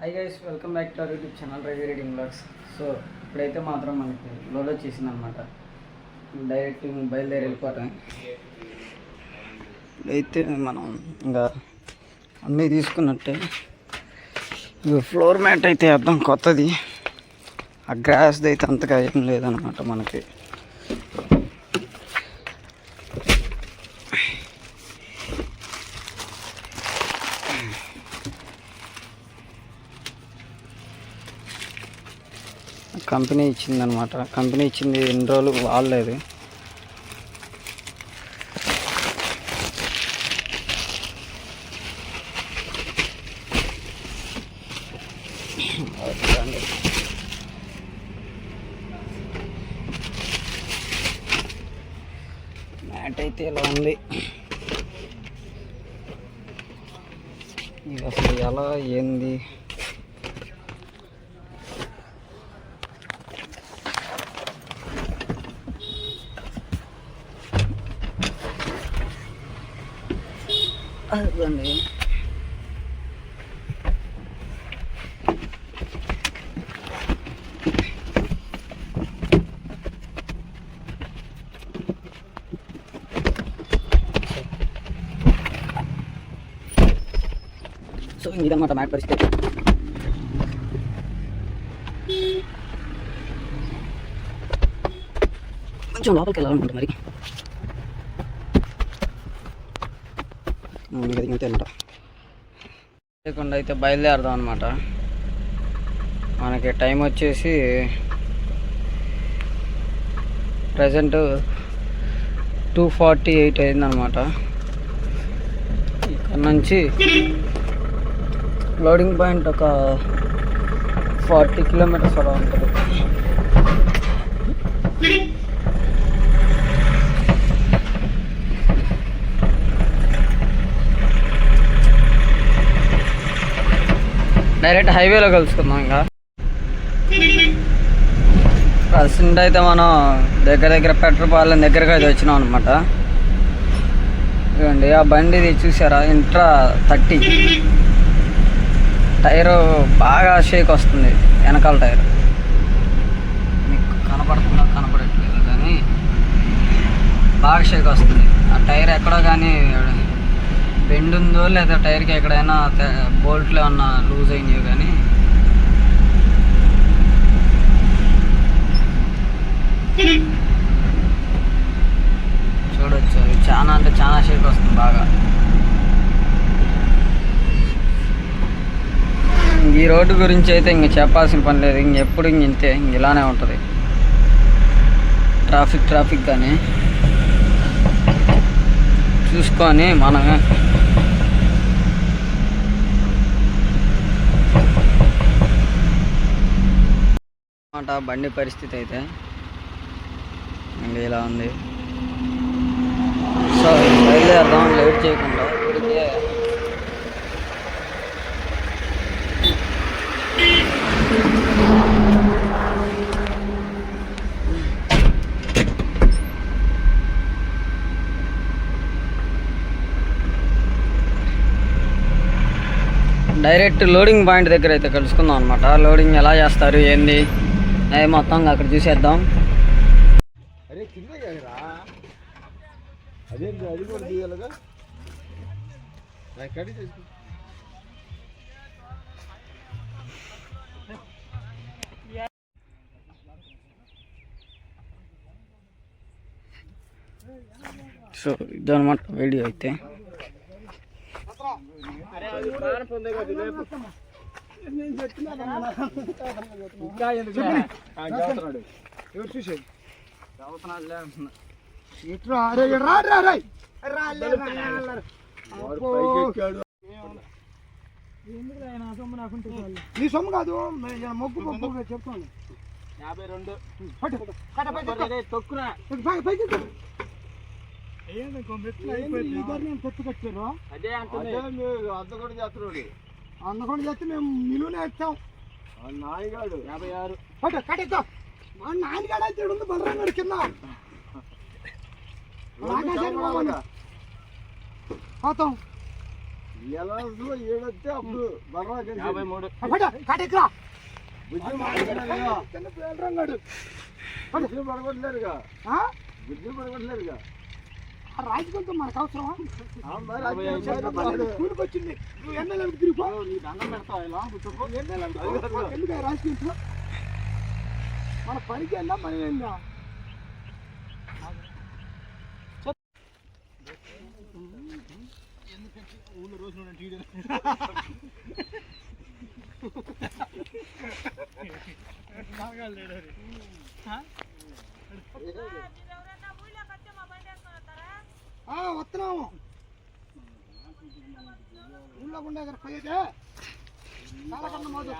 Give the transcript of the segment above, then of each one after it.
Hi guys welcome back to our YouTube channel Ravi reading blogs so ఇప్పుడైతే మాత్రం మనకి load వచ్చేసింది అనమాట డైరెక్ట్ బయలుదేరి వెళ్ళిపోవటం అయితే మనం ఇంకా అన్నీ తీసుకున్నట్టే ఇవి ఫ్లోర్ మ్యాట్ అయితే అర్థం కొత్తది. ఆ గ్రాస్ది అయితే అంతగా ఏం లేదనమాట మనకి. కంపెనీ ఇచ్చిందనమాట. కంపెనీ ఇచ్చింది ఎన్ని రోజులు వాడలేదు. మ్యాట్ అయితే ఇలా ఉంది. ఇది అసలు ఎలా ఏంది? అదండి సో ఇదన్నమాట మ్యాట్ పరిస్థితి కొంచెం లోపలికి వెళ్ళాలనుకుంటా మరి ఇది అనమాట లేకుండా అయితే బయలుదేరదాం అనమాట మనకి టైం వచ్చేసి ప్రజెంట్ టూ ఫార్టీ ఎయిట్ అయిందనమాట ఇక్కడ నుంచి లోడింగ్ పాయింట్ ఒక ఫార్టీ కిలోమీటర్స్ అలా ఉంటుంది. డైరెక్ట్ హైవేలో కలుసుకుందాం ఇంకా. ప్రజెంట్ అయితే మనం దగ్గర దగ్గర పెట్రోల్ పాలెం దగ్గరకు అయితే వచ్చినాం అనమాట ఇవ్వండి ఆ బండి చూసారా? Intra thirty. టైరు బాగా షేక్ వస్తుంది వెనకాల టైర్. మీకు కనపడుతుందో కనపడట్లేదు కానీ బాగా షేక్ వస్తుంది. ఆ టైర్ ఎక్కడో కానీ బెండ్ ఉందో లేదా టైర్కి ఎక్కడైనా బోల్ట్లు ఏమన్నా లూజ్ అయినాయో కానీ. చూడొచ్చు అది చాలా అంటే చాలా షేక్ వస్తుంది బాగా. ఈ రోడ్డు గురించి అయితే ఇంక చెప్పాల్సిన పని లేదు. ఇంక ఎప్పుడు ఇంక ఇంతే ఇంక ఇలానే ఉంటుంది. ట్రాఫిక్ ట్రాఫిక్ కానీ. చూసుకొని మనమే. మాట బండి పరిస్థితి అయితే. ఇంకా ఇలా ఉంది. సో బయలుదేరదాం లేట్ చేయకుండా ఇప్పటికే డైరెక్ట్ లోడింగ్ పాయింట్ దగ్గర అయితే కలుసుకుందాం అనమాట లోడింగ్ ఎలా చేస్తారు ఏంది? అది మొత్తం అక్కడ చూసేద్దాం. అరే కింద కదరా అదేంటి అది కూడా తీయాలిగా? నాకు కడి చేసుకో సో ఇదన్నమాట వీడియో అయితే. ఎవరు చూసేది రా రా నీ సొమ్ము కాదు మొగ్గు మొగ్గు చెప్తాను యాభై రెండు. తొక్కున పైకి అదే అంటుంది అందకుండా చేస్తున్నాడు అందకుండా చేస్తే మేము నిలువునే ఎత్తాం నాయగాడు. యాభై ఆరు. పట్టు కట్టెత్తా మా నాన్నగాడు అయితే ఉంది బలరాంగాడు కింద. ఆకాశానికి పోవాలి. పోతాం. ఎలా ఏడొస్తే అప్పుడు బర్రా యాభై మూడు. పడగొట్టలేరుగా బుద్ధి పడగొట్టలేరుగా. బుద్ధి పడగొట్టలేరుగా. రాజుకుంటూ మనకు అవసరమా? ఆ మరి యాభై ఐదు అది రూపాయలు. చెప్పాలి. కూలికి వచ్చింది. నువ్వు ఎన్నెలకు తిరిగిపో నీ దండం పెడతావు ఇలా కూర్చోపో. ఎందుకు రాజకీయ మన పనికి వెళ్ళా మనం వెళ్ళా. ఆ, వస్తున్నాము. ఊళ్ళో ఉండే దగ్గర పోయేదే కాలకన్న మోదు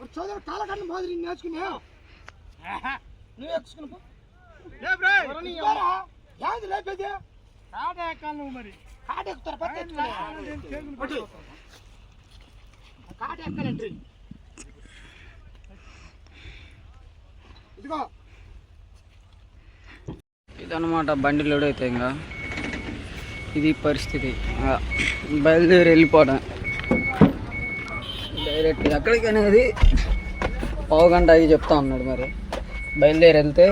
ఒక చోదరు కాలకన్న మోదు నేను నేర్చుకునే నువ్వు ఎక్కుసుకుని పో. ఇవ్వరా? ఏంది లేపేది? మరి. కాట ఎక్కుతారు? పట్టు. కాట ఎక్కాలండి. ఇదిగో. ఇదన్నమాట బండి లోడ్ అయితే ఇంకా. ఇది పరిస్థితి. బయలుదేరి వెళ్ళిపోవడం డైరెక్ట్ ఎక్కడికి అనేది పావు గంట అయ్యి చెప్తా ఉన్నాడు మరి. బయలుదేరి వెళ్తే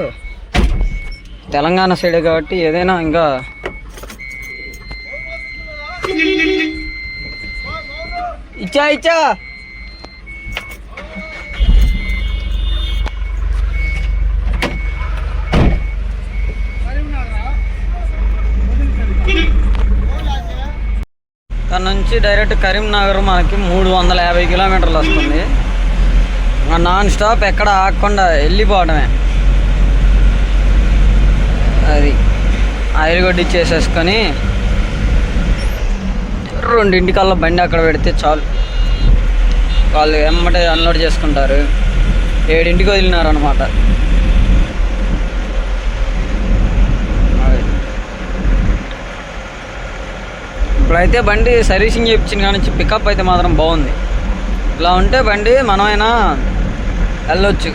తెలంగాణ సైడే కాబట్టి ఏదైనా ఇంకా ఇచ్చా ఇచ్చా ఇక్కడ నుంచి డైరెక్ట్ కరీంనగర్ మనకి మూడు వందల యాభై కిలోమీటర్లు వస్తుంది. నాన్ స్టాప్ ఎక్కడ ఆగకుండా వెళ్ళిపోవడమే. అది ఆయిల్ గడ్డి చేసేసుకొని రెండింటికల్లా బండి అక్కడ పెడితే చాలు. వాళ్ళు ఎమ్మటే అన్లోడ్ చేసుకుంటారు. ఏడింటికి వదిలినారు అనమాట ఇప్పుడైతే బండి సర్వీసింగ్ చేయించిన కానీ పికప్ అయితే మాత్రం బాగుంది. ఇలా ఉంటే బండి మనమైనా వెళ్ళొచ్చు.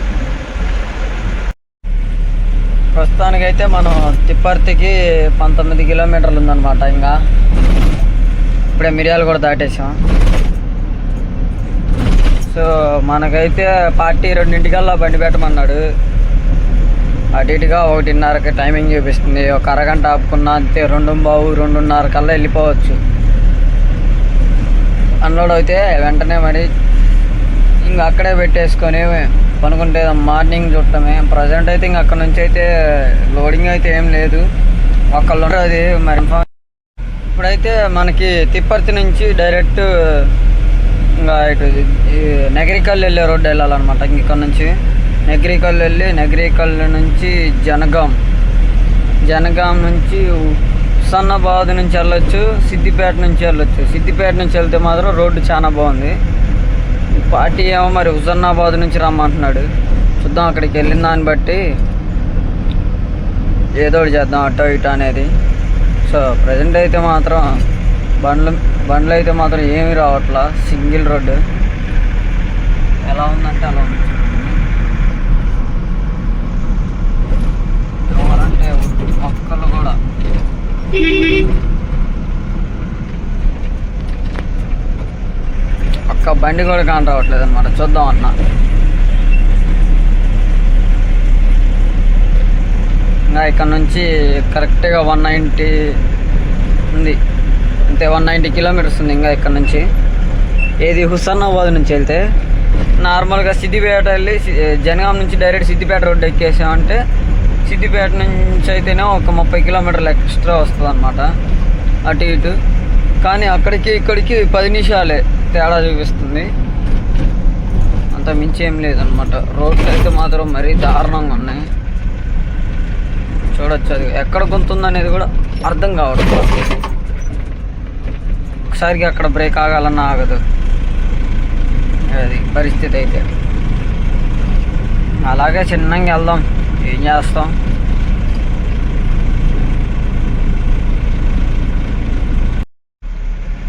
ప్రస్తుతానికైతే మనం తిప్పర్తికి పంతొమ్మిది కిలోమీటర్లు ఉందన్నమాట ఇంకా. ఇప్పుడే మిరియాలు కూడా దాటేసాం. సో మనకైతే పార్టీ రెండింటికల్లా బండి పెట్టమన్నాడు. అటు ఇటుగా ఒకటిన్నరకి టైమింగ్ చూపిస్తుంది. ఒక అరగంట ఆపుకున్నా అంతే. రెండు బావు రెండున్నర కల్లా వెళ్ళిపోవచ్చు. అన్లోడ్ అయితే వెంటనే మరి ఇంకా అక్కడే పెట్టేసుకొని పనుకుంటే మార్నింగ్ చూడటమే. ప్రజెంట్ అయితే ఇంక అక్కడ నుంచి అయితే లోడింగ్ అయితే ఏం లేదు. ఒకళ్ళు అది మరి ఇప్పుడైతే మనకి తిప్పర్తి నుంచి డైరెక్ట్ ఇంకా ఇటు నగరికల్ వెళ్ళే రోడ్డు వెళ్ళాలన్నమాట ఇక్కడ నుంచి. నగరికల్ వెళ్ళి నగరికల్ నుంచి జనగాం. జనగాం నుంచి సన్నబాద్ నుంచి వెళ్ళొచ్చు సిద్దిపేట నుంచి వెళ్ళొచ్చు. సిద్దిపేట నుంచి వెళ్తే మాత్రం రోడ్డు చాలా బాగుంది. పార్టీ ఏమో మరి హుజన్నాబాద్ నుంచి రమ్మంటున్నాడు. చూద్దాం అక్కడికి వెళ్ళిన దాన్ని బట్టి ఏదో చేద్దాం అటో ఇటో అనేది. సో ప్రజెంట్ అయితే మాత్రం బండ్లు బండ్లు అయితే మాత్రం ఏమీ రావట్లా. Single road. ఎలా ఉందంటే అలా ఉంది మొక్కలు కూడా. ఒక్క బండి కూడా కాని రావట్లేదు అనమాట చూద్దాం అన్న. ఇంకా ఇక్కడ నుంచి కరెక్ట్గా వన్ నైంటీ ఉంది. అంతే వన్ నైంటీ కిలోమీటర్స్ ఉంది ఇంకా ఇక్కడ నుంచి. ఏది హుస్సానాబాద్ నుంచి వెళ్తే నార్మల్గా సిద్దిపేట వెళ్ళి జనగాం నుంచి డైరెక్ట్ సిద్దిపేట రోడ్డు ఎక్కేసామంటే సిటీపేట నుంచి అయితేనే ఒక ముప్పై కిలోమీటర్లు ఎక్స్ట్రా వస్తుంది అనమాట అటు ఇటు. కానీ అక్కడికి ఇక్కడికి పది నిమిషాలే తేడా చూపిస్తుంది. అంత మించి ఏం లేదనమాట రోడ్లు అయితే మాత్రం మరీ దారుణంగా ఉన్నాయి. చూడొచ్చు అది ఎక్కడ గుంతుందనేది కూడా అర్థం కావడం ఒకసారికి అక్కడ బ్రేక్ ఆగాలన్నా ఆగదు. అది పరిస్థితి అయితే. అలాగే చిన్నగా వెళ్దాం. ఏం చేస్తాం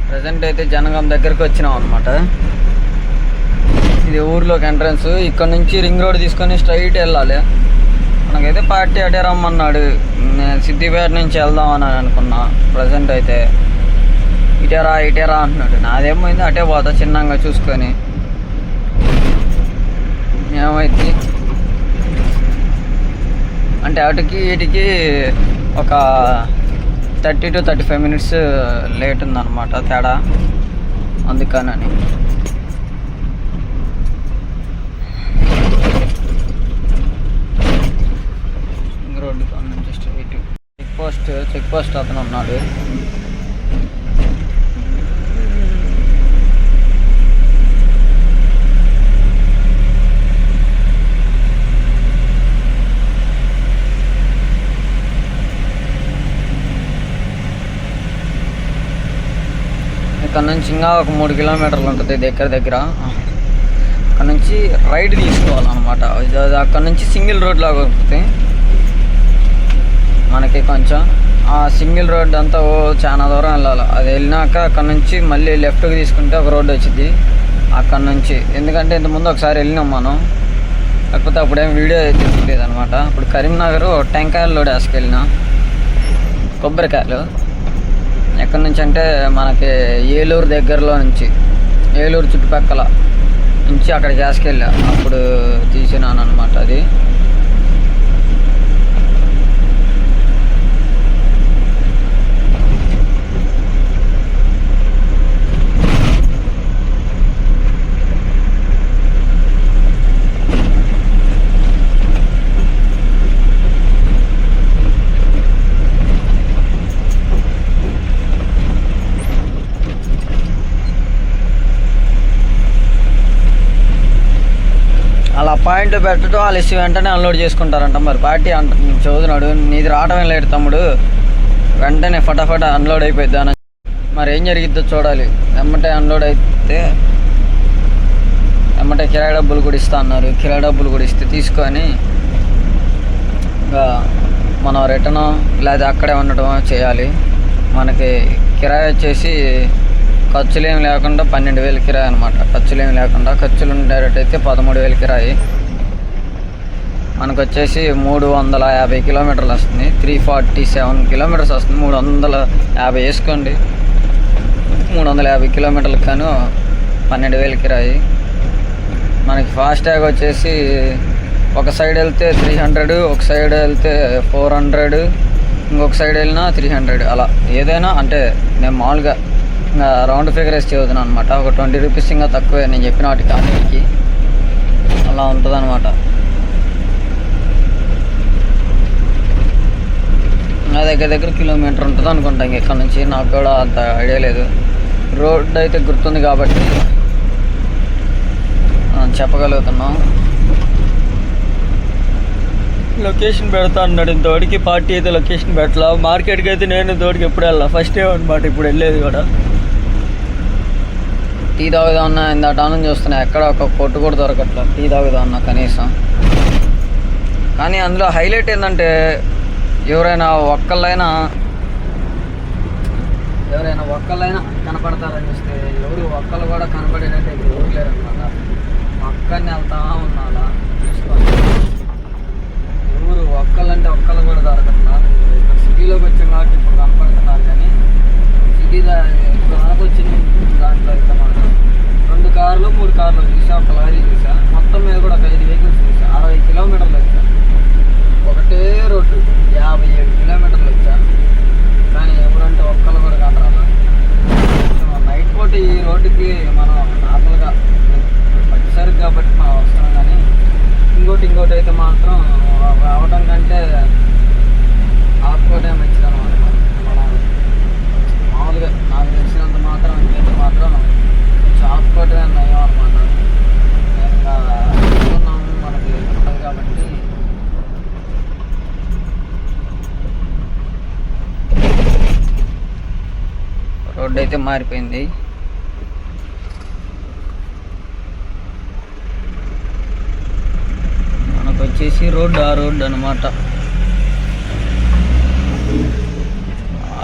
ప్రజెంట్ అయితే జనగాం దగ్గరికి వచ్చినాం అనమాట ఇది ఊర్లోకి ఎంట్రన్స్ ఇక్కడ నుంచి రింగ్ రోడ్ తీసుకొని స్ట్రైట్ వెళ్ళాలి. మనకైతే పార్టీ అటే రమ్మన్నాడు. నేను సిద్దిపేట నుంచి వెళ్దాం అని అనుకున్నా. ప్రజెంట్ అయితే ఇటేరా ఇటేరా అంటున్నాడు. నాదేమైంది? అటే పోతా చిన్నగా చూసుకొని. ఏమైంది? అంటే అటుకి ఇటుకి ఒక thirty to thirty five minutes late ఉందన్నమాట తేడా. అందుకనని. రోడ్డు నుంచి straight check post check post అతను ఉన్నాడు. ఇక్కడ నుంచి ఇంకా ఒక మూడు కిలోమీటర్లు ఉంటుంది దగ్గర దగ్గర. అక్కడ నుంచి రైట్ తీసుకోవాలన్నమాట. అక్కడ నుంచి సింగిల్ రోడ్ లాగా ఉంటుంది. మనకి కొంచెం ఆ సింగిల్ రోడ్ అంతా ఓ చాలా దూరం వెళ్ళాలి. అది వెళ్ళినాక అక్కడ నుంచి మళ్ళీ లెఫ్ట్కి తీసుకుంటే ఒక రోడ్ వచ్చింది అక్కడ నుంచి. ఎందుకంటే ఇంతకుముందు ఒకసారి వెళ్ళినాం మనం. లేకపోతే అప్పుడేం వీడియో తీసుకోలేదు అనమాట ఇప్పుడు కరీంనగర్ టెంకాయలు లోడ్ వేసుకెళ్ళినా. కొబ్బరికాయలు. ఎక్కడి నుంచి అంటే మనకి ఏలూరు దగ్గరలో నుంచి ఏలూరు చుట్టుపక్కల నుంచి అక్కడికి వేసుకెళ్ళా. అప్పుడు తీసినాను అనమాట అది అలా పాయింట్ పెట్టడం వాళ్ళు ఇచ్చి వెంటనే అన్లోడ్ చేసుకుంటారంట మరి. పార్టీ అంట చదువుతున్నాడు నీది రావడమే లేడు తమ్ముడు. వెంటనే ఫటాఫట అన్లోడ్ అయిపోద్ది అని. మరి ఏం జరిగిద్దో చూడాలి. వెంబటే అన్లోడ్ అయితే వెంబటే కిరాయి డబ్బులు కూడా ఇస్తా అన్నారు. కిరాయి డబ్బులు కూడా ఇస్తే తీసుకొని ఇంకా మనం రిటర్న్ లేదా అక్కడే ఉండటం చేయాలి. మనకి కిరాయి వచ్చేసి ఖర్చులు ఏమి లేకుండా పన్నెండు వేలు కిరాయి అనమాట ఖర్చులు ఏమి లేకుండా ఖర్చులు డైరెక్ట్ అయితే పదమూడు వేలు కిరాయి. మనకు వచ్చేసి మూడు వందల యాభై కిలోమీటర్లు వస్తుంది. త్రీ ఫార్టీ సెవెన్ కిలోమీటర్స్ వస్తుంది. మూడు వందల యాభై వేసుకోండి. మూడు వందల యాభై కిలోమీటర్లకు కాను పన్నెండు వేలు కిరాయి. మనకి ఫాస్ట్ ట్యాగ్ వచ్చేసి ఒక సైడ్ వెళ్తే త్రీ హండ్రెడ్ ఒక సైడ్ వెళ్తే ఫోర్ హండ్రెడ్ ఇంకొక సైడ్ వెళ్ళినా త్రీ హండ్రెడ్. అలా ఏదైనా అంటే నేను మామూలుగా ఇంకా రౌండ్ ఫిగర్ వేసి చదువుతున్నాను అనమాట ఒక ట్వంటీ రూపీస్ ఇంకా తక్కువే నేను చెప్పిన వాటికి అన్నిటికి అలా ఉంటుంది నా దగ్గర దగ్గర కిలోమీటర్ ఉంటుంది అనుకుంటా ఇంక ఇక్కడ నుంచి. నాకు కూడా అంత ఐడియా లేదు. రోడ్ అయితే గుర్తుంది కాబట్టి చెప్పగలుగుతున్నాం. లొకేషన్ పెడతా అన్నాడు. ఇంతవరకు పార్టీ అయితే లొకేషన్ పెట్టలా? మార్కెట్కి అయితే నేను ఇంతవరకు ఎప్పుడు వెళ్ళా ఫస్ట్ టైం అనమాట ఇప్పుడు వెళ్ళేది కూడా. టీ తాగుదాం అన్నా ఇందాట నుంచి చూస్తున్నా. ఎక్కడ ఒక కొట్టు కూడా దొరకట్లా. టీ తాగుదాం అన్నా కనీసం. కానీ అందులో హైలైట్ ఏంటంటే ఎవరైనా ఒక్కళ్ళైనా ఎవరైనా ఒక్కళ్ళైనా కనపడతారని చూస్తే ఎవరు ఒక్కళ్ళు కూడా కనపడేటట్టు ఇక్కడ ఎవరు లేరనమాట ఒక్కడిని వెళ్తా ఉన్నాలా ఎవరు ఒక్కళ్ళంటే ఒక్కళ్ళు కూడా దొరకట్లేదు ఇక్కడ సిటీలోకి వచ్చాం కాబట్టి ఇప్పుడు కనపడుతున్నారు కానీ సిటీ దానికి వచ్చిన దాంట్లో ఇక్కడ రెండు కార్లు మూడు కార్లు చూసా ఒక లారీ చూసా. మొత్తం మీద కూడా ఒక ఐదు వెహికల్స్ చూసా. అరవై కిలోమీటర్లు వచ్చాను ఒకటే రోడ్డు. యాభై ఏడు కిలోమీటర్లు వచ్చా. కానీ ఎవరంటే ఒక్కలు కూడా కనరాలా నైట్ పూట ఈ రోడ్డుకి మనం నార్మల్గా పట్టిసరికి కాబట్టి మనం వస్తాం కానీ ఇంకోటి ఇంకోటి అయితే మాత్రం రావడం కంటే ఆపుకోవడం మంచిది అనమాట మనం మామూలుగా నాకు తెలిసినంత మాత్రం ఇంకైతే మాత్రం కొంచెం ఆపుకోవటమే నయం అనమాట ఇంకా అనుకున్నాము మనకి ఉంటుంది కాబట్టి రోడ్డు అయితే మారిపోయింది. మనకు వచ్చేసి రోడ్డు ఆ రోడ్డు అనమాట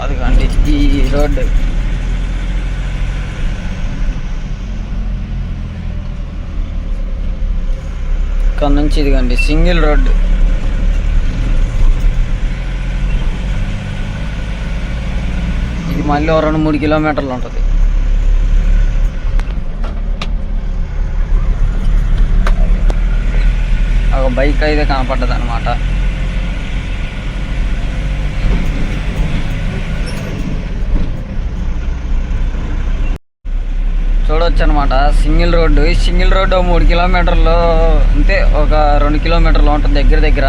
అదిగండి ఈ రోడ్డు. ఇక్కడ నుంచి ఇదిగండి సింగిల్ రోడ్డు. మళ్ళీ రెండు మూడు కిలోమీటర్లు ఉంటుంది. ఒక బైక్ అయితే కనపడ్డది అనమాట చూడొచ్చు అనమాట సింగిల్ రోడ్డు ఈ సింగిల్ రోడ్డు ఓ మూడు కిలోమీటర్లు అంతే ఒక రెండు కిలోమీటర్లు ఉంటుంది దగ్గర దగ్గర.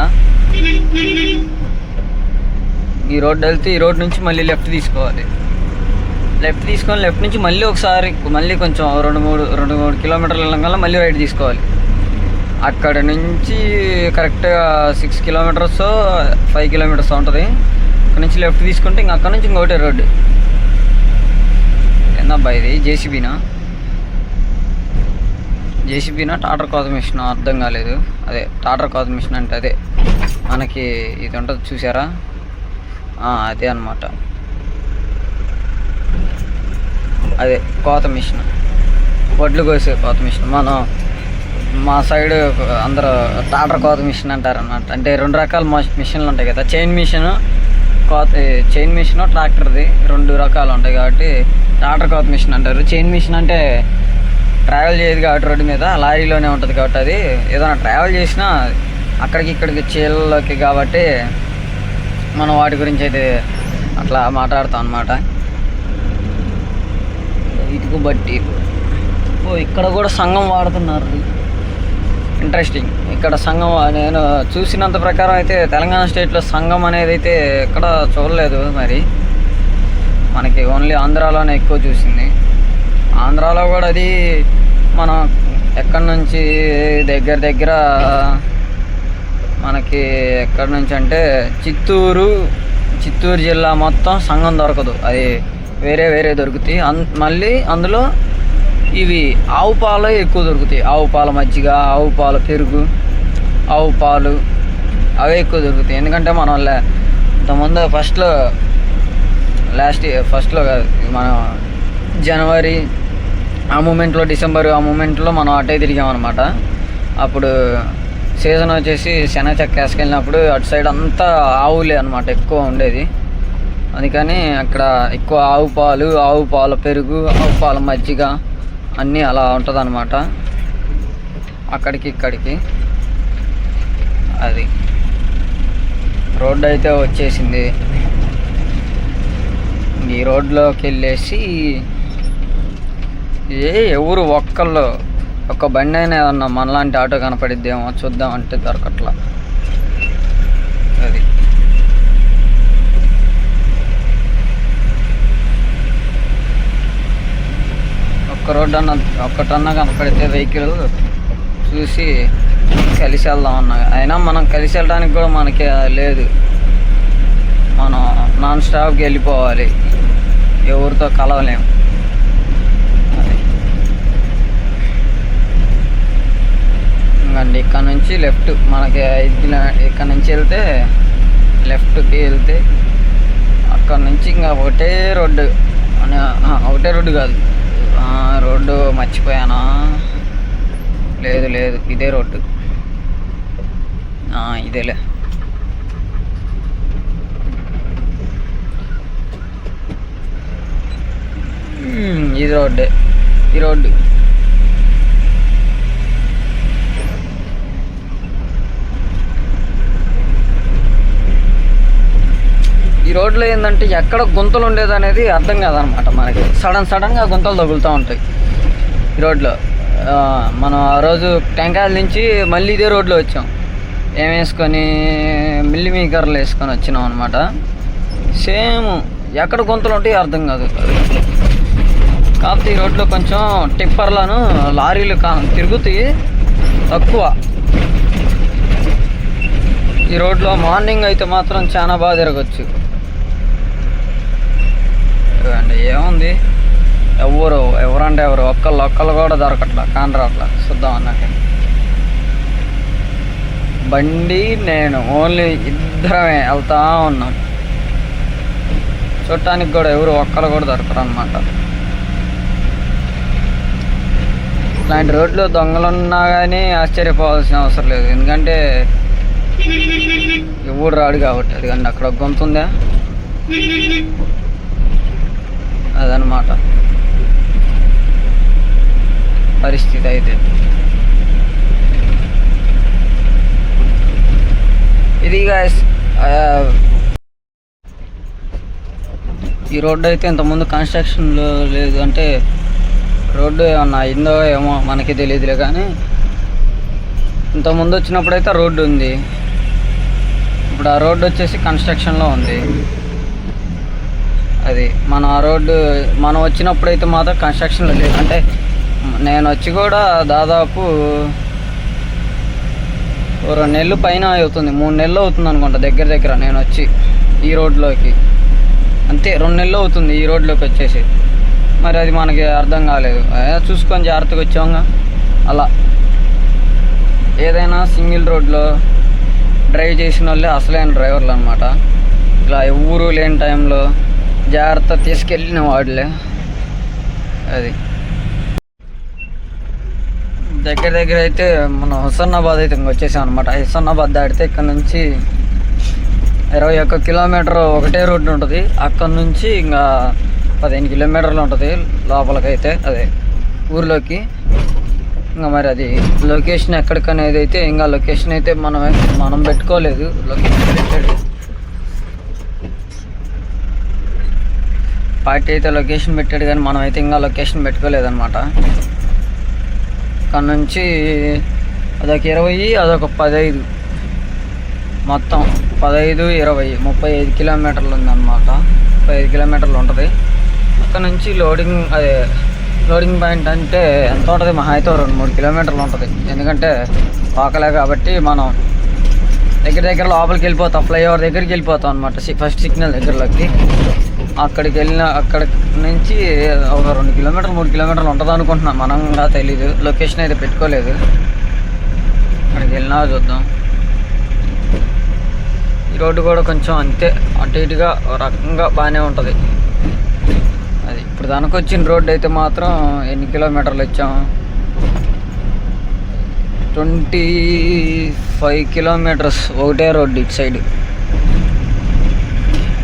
ఈ రోడ్డు వెళ్తే ఈ రోడ్ నుంచి మళ్ళీ లెఫ్ట్ తీసుకోవాలి. లెఫ్ట్ తీసుకొని లెఫ్ట్ నుంచి మళ్ళీ ఒకసారి మళ్ళీ కొంచెం రెండు మూడు రెండు మూడు కిలోమీటర్లు వెళ్ళంగా మళ్ళీ రైట్ తీసుకోవాలి. అక్కడ నుంచి కరెక్ట్గా సిక్స్ కిలోమీటర్స్ ఫైవ్ కిలోమీటర్స్ ఉంటుంది. అక్కడ నుంచి లెఫ్ట్ తీసుకుంటే ఇంక అక్కడ నుంచి ఇంకోటే రోడ్డు ఏందబ్బా ఇది? జేసీబీనా? జేసీబీనా? టాటర్ కోత మిషన్? అర్థం కాలేదు. అదే టాటర్ కోత మిషన్ అంటే అదే. మనకి ఇది ఉంటుంది చూసారా? అదే అనమాట అదే కోత మిషన్. వడ్లు కోసే కోత మిషన్. మనం మా సైడ్ అందరూ టాటర్ కోత మిషన్ అంటారు అన్నమాట అంటే రెండు రకాల మిషన్లు ఉంటాయి కదా. చైన్ మిషన్ కోత చైన్ మిషన్ ట్రాక్టర్ది. రెండు రకాలు ఉంటాయి కాబట్టి టాటర్ కోత మిషన్ అంటారు. చైన్ మిషన్ అంటే ట్రావెల్ చేయదు కాబట్టి రోడ్డు మీద లారీలోనే ఉంటుంది కాబట్టి అది. ఏదైనా ట్రావెల్ చేసినా అక్కడికి ఇక్కడికి చీలలోకి కాబట్టి మనం వాటి గురించి అయితే అట్లా మాట్లాడతాం అనమాట ఇటుకు బట్టి. ఓ ఇక్కడ కూడా సంఘం వాడుతున్నారు. ఇంట్రెస్టింగ్ ఇక్కడ సంఘం నేను చూసినంత ప్రకారం అయితే తెలంగాణ స్టేట్లో సంఘం అనేది అయితే ఎక్కడ చూడలేదు మరి. మనకి ఓన్లీ ఆంధ్రాలోనే ఎక్కువ చూసింది. ఆంధ్రాలో కూడా అది మనం ఎక్కడి నుంచి దగ్గర దగ్గర మనకి ఎక్కడి నుంచి అంటే చిత్తూరు చిత్తూరు జిల్లా మొత్తం సంఘం దొరకదు. అది వేరే వేరే దొరుకుతాయి. అన్ మళ్ళీ అందులో ఇవి ఆవు పాలు ఎక్కువ దొరుకుతాయి. ఆవు పాల మజ్జిగ ఆవు పాల పెరుగు ఆవు పాలు అవే ఎక్కువ దొరుకుతాయి. ఎందుకంటే మనం లే- ఇంతకుముందు ఫస్ట్లో లాస్ట్ ఇయర్ ఫస్ట్లో కాదు మనం జనవరి ఆ మూమెంట్లో డిసెంబర్ ఆ మూమెంట్లో మనం అటే తిరిగామన్నమాట. అప్పుడు సీజన్ వచ్చేసి శనగ చెక్క వేసుకెళ్ళినప్పుడు అటు సైడ్ అంతా ఆవులే అనమాట ఎక్కువ ఉండేది. అందుకని అక్కడ ఎక్కువ ఆవు పాలు ఆవు పాల పెరుగు ఆవు పాల మజ్జిగ అన్నీ అలా ఉంటుంది అక్కడికి ఇక్కడికి. అది. రోడ్డు అయితే వచ్చేసింది. ఈ రోడ్లోకి వెళ్ళేసి ఏ ఎవరు ఒక్కళ్ళు ఒక్క బండి అయినా ఏదన్నా మనలాంటి ఆటో కనపడిద్దేమో చూద్దాం అంటే దొరకట్లా. ఒక్క రోడ్డు అన్న ఒక్కటన్నా కనపడితే వెహికల్ చూసి కలిసి వెళ్దాం అన్నా. అయినా మనం కలిసి వెళ్ళడానికి కూడా మనకి లేదు. మనం నాన్ స్టాప్కి వెళ్ళిపోవాలి. ఎవరితో కలవలేము ఇంకండి ఇక్కడ నుంచి లెఫ్ట్ మనకి ఐదు కిలో ఇక్కడ నుంచి వెళ్తే లెఫ్ట్కి వెళ్తే అక్కడ నుంచి ఇంకా ఒకటే రోడ్డు. అని ఒకటే రోడ్డు కాదు. రోడ్డు మర్చిపోయానా? లేదు లేదు ఇదే రోడ్డు. ఇదేలే. ఈ ఇది రోడ్డే. ఈ రోడ్డు ఈ రోడ్లో ఏంటంటే ఎక్కడ గుంతలు ఉండేది అనేది అర్థం కాదనమాట మనకి. సడన్ సడన్గా గుంతలు తగులుతూ ఉంటాయి ఈ రోడ్లో మనం ఆ రోజు టెంకాయల నుంచి మళ్ళీ ఇదే రోడ్లో వచ్చాం. ఏం వేసుకొని? మిల్లి మీకర్లు వేసుకొని వచ్చినాం అనమాట సేమ్ ఎక్కడ గుంతలు ఉంటాయి అర్థం కాదు. కాకపోతే ఈ రోడ్లో కొంచెం టిప్పర్లను లారీలు కా తిరుగుతాయి తక్కువ. ఈ రోడ్లో మార్నింగ్ అయితే మాత్రం చాలా బాగా తిరగచ్చు. అండి ఏముంది? ఎవరు? ఎవరంటే ఎవరు? ఒక్కళ్ళు ఒక్కళ్ళు కూడా దొరకట్లా కానరాట్లా. చూద్దాం అన్నట్టు బండి నేను ఓన్లీ ఇద్దరమే వెళ్తా ఉన్నాం. చూడటానికి కూడా ఎవరు ఒక్కరు కూడా దొరకరు అనమాట ఇలాంటి రోడ్లు దొంగలున్నా కానీ ఆశ్చర్యపోవాల్సిన అవసరం లేదు. ఎందుకంటే ఎవడు రాడు కాబట్టి. అది కానీ అక్కడ గొంతుందా అదనమాట. పరిస్థితి అయితే. ఇది గాయస్ ఈ రోడ్డు అయితే ఇంతకుముందు కన్స్ట్రక్షన్లో లేదు అంటే రోడ్డు ఏమన్నా అయిందో ఏమో మనకి తెలియదులే కానీ ఇంతకుముందు వచ్చినప్పుడైతే రోడ్డు ఉంది. ఇప్పుడు ఆ రోడ్డు వచ్చేసి కన్స్ట్రక్షన్లో ఉంది. అది మన ఆ రోడ్డు మనం వచ్చినప్పుడైతే మాత్రం కన్స్ట్రక్షన్లో లేదు. అంటే నేను వచ్చి కూడా దాదాపు రెండు నెలలు పైన అవుతుంది. మూడు నెలలు అవుతుంది అనుకుంటా దగ్గర దగ్గర నేను వచ్చి ఈ రోడ్లోకి. అంతే రెండు నెలలు అవుతుంది ఈ రోడ్లోకి వచ్చేసి. మరి అది మనకి అర్థం కాలేదు. చూసుకొని జాగ్రత్తగా వచ్చాంగా అలా. ఏదైనా సింగిల్ రోడ్లో డ్రైవ్ చేసిన వాళ్ళే అసలైన డ్రైవర్లు అనమాట ఇలా ఎవరు లేని టైంలో జాగ్రత్త తీసుకెళ్ళిన వాడులే. అది. దగ్గర దగ్గర అయితే మన హుసన్నాబాద్ అయితే ఇంక వచ్చేసాం అనమాట హుసన్నాబాద్ దాటితే ఇక్కడ నుంచి ఇరవై ఒక్క కిలోమీటర్ ఒకటే రోడ్డు ఉంటుంది. అక్కడ నుంచి ఇంకా పదిహేను కిలోమీటర్లు ఉంటుంది లోపలికైతే అదే ఊర్లోకి. ఇంకా మరి అది లొకేషన్ ఎక్కడికనేది అయితే ఇంకా లొకేషన్ అయితే మనం మనం పెట్టుకోలేదు. లొకేషన్ పార్టీ అయితే లొకేషన్ పెట్టాడు కానీ మనం అయితే ఇంకా లొకేషన్ పెట్టుకోలేదన్నమాట. అక్కడ నుంచి అదొక ఇరవై అదొక పదహైదు మొత్తం పదహైదు ఇరవై ముప్పై ఐదు కిలోమీటర్లు ఉందన్నమాట. ముప్పై ఐదు కిలోమీటర్లు ఉంటుంది. అక్కడ నుంచి లోడింగ్ అదే లోడింగ్ పాయింట్ అంటే ఎంత ఉంటుంది? మహా అయితే రెండు మూడు కిలోమీటర్లు ఉంటుంది. ఎందుకంటే పాకలే కాబట్టి మనం దగ్గర దగ్గర లోపలికి వెళ్ళిపోతాం ఫ్లైఓవర్ దగ్గరికి వెళ్ళిపోతాం అనమాట ఫస్ట్ సిగ్నల్ దగ్గరలోకి. అక్కడికి వెళ్ళిన అక్కడ నుంచి ఒక రెండు కిలోమీటర్లు మూడు కిలోమీటర్లు ఉంటుంది అనుకుంటున్నాం కూడా తెలీదు. లొకేషన్ అయితే పెట్టుకోలేదు. అక్కడికి వెళ్ళినా చూద్దాం. ఈ రోడ్డు కూడా కొంచెం అంతే అటు ఇటుగా రకంగా బాగానే ఉంటుంది. అది ఇప్పుడు దానికి వచ్చిన రోడ్డు అయితే మాత్రం ఎన్ని కిలోమీటర్లు వచ్చాం ట్వంటీ ఫైవ్ కిలోమీటర్స్ ఒకటే రోడ్డు ఇటు సైడ్.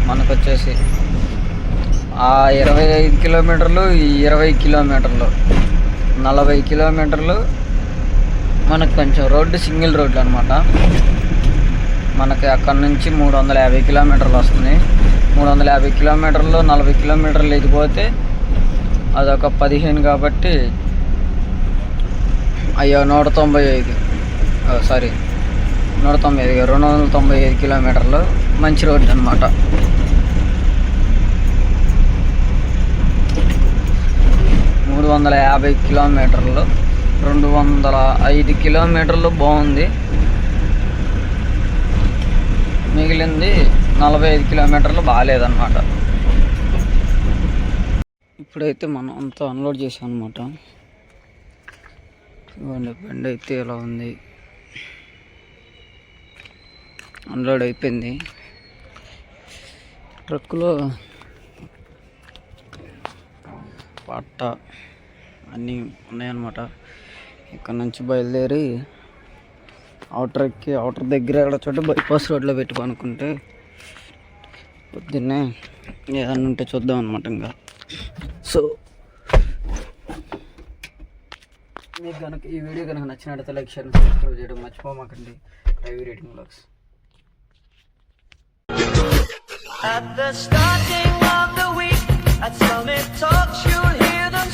మనకు వచ్చేసి ఆ ఇరవై ఐదు కిలోమీటర్లు ఈ ఇరవై కిలోమీటర్లు నలభై కిలోమీటర్లు మనకు కొంచెం రోడ్డు సింగిల్ రోడ్డు అనమాట మనకి అక్కడ నుంచి మూడు వందల యాభై కిలోమీటర్లు వస్తుంది. మూడు వందల యాభై కిలోమీటర్లు నలభై కిలోమీటర్లు ఎదిగిపోతే అదొక పదిహేను కాబట్టి అయ్యో నూట తొంభై ఐదు. సారీ. నూట తొంభై ఐదు రెండు వందల తొంభై ఐదు కిలోమీటర్లు మంచి రోడ్డు అనమాట మూడు వందల యాభై కిలోమీటర్లు. రెండు వందల ఐదు కిలోమీటర్లు బాగుంది. మిగిలింది నలభై ఐదు కిలోమీటర్లు బాగాలేదన్నమాట. ఇప్పుడైతే మనం అంతా అన్లోడ్ చేసాం అనమాట చూడండి బండి అయితే ఇలా ఉంది. అన్లోడ్ అయిపోయింది. ట్రక్కులో పట్ట అన్నీ ఉన్నాయన్నమాట. ఇక్కడ నుంచి బయలుదేరి అవుటర్కి అవుటర్ దగ్గర ఎక్కడ చోట బైపాస్ రోడ్లో పెట్టుకోనుకుంటే పొద్దున్నే ఏదన్నా ఉంటే చూద్దాం అనమాట ఇంకా. సో మీకు కనుక ఈ వీడియో కనుక నచ్చినట్లయితే లైక్ షేర్ సబ్స్క్రైబ్ చేయడం మర్చిపోమాకండి. Ravi rating blogs At the starting of the week, at Summit Talks, you'll hear them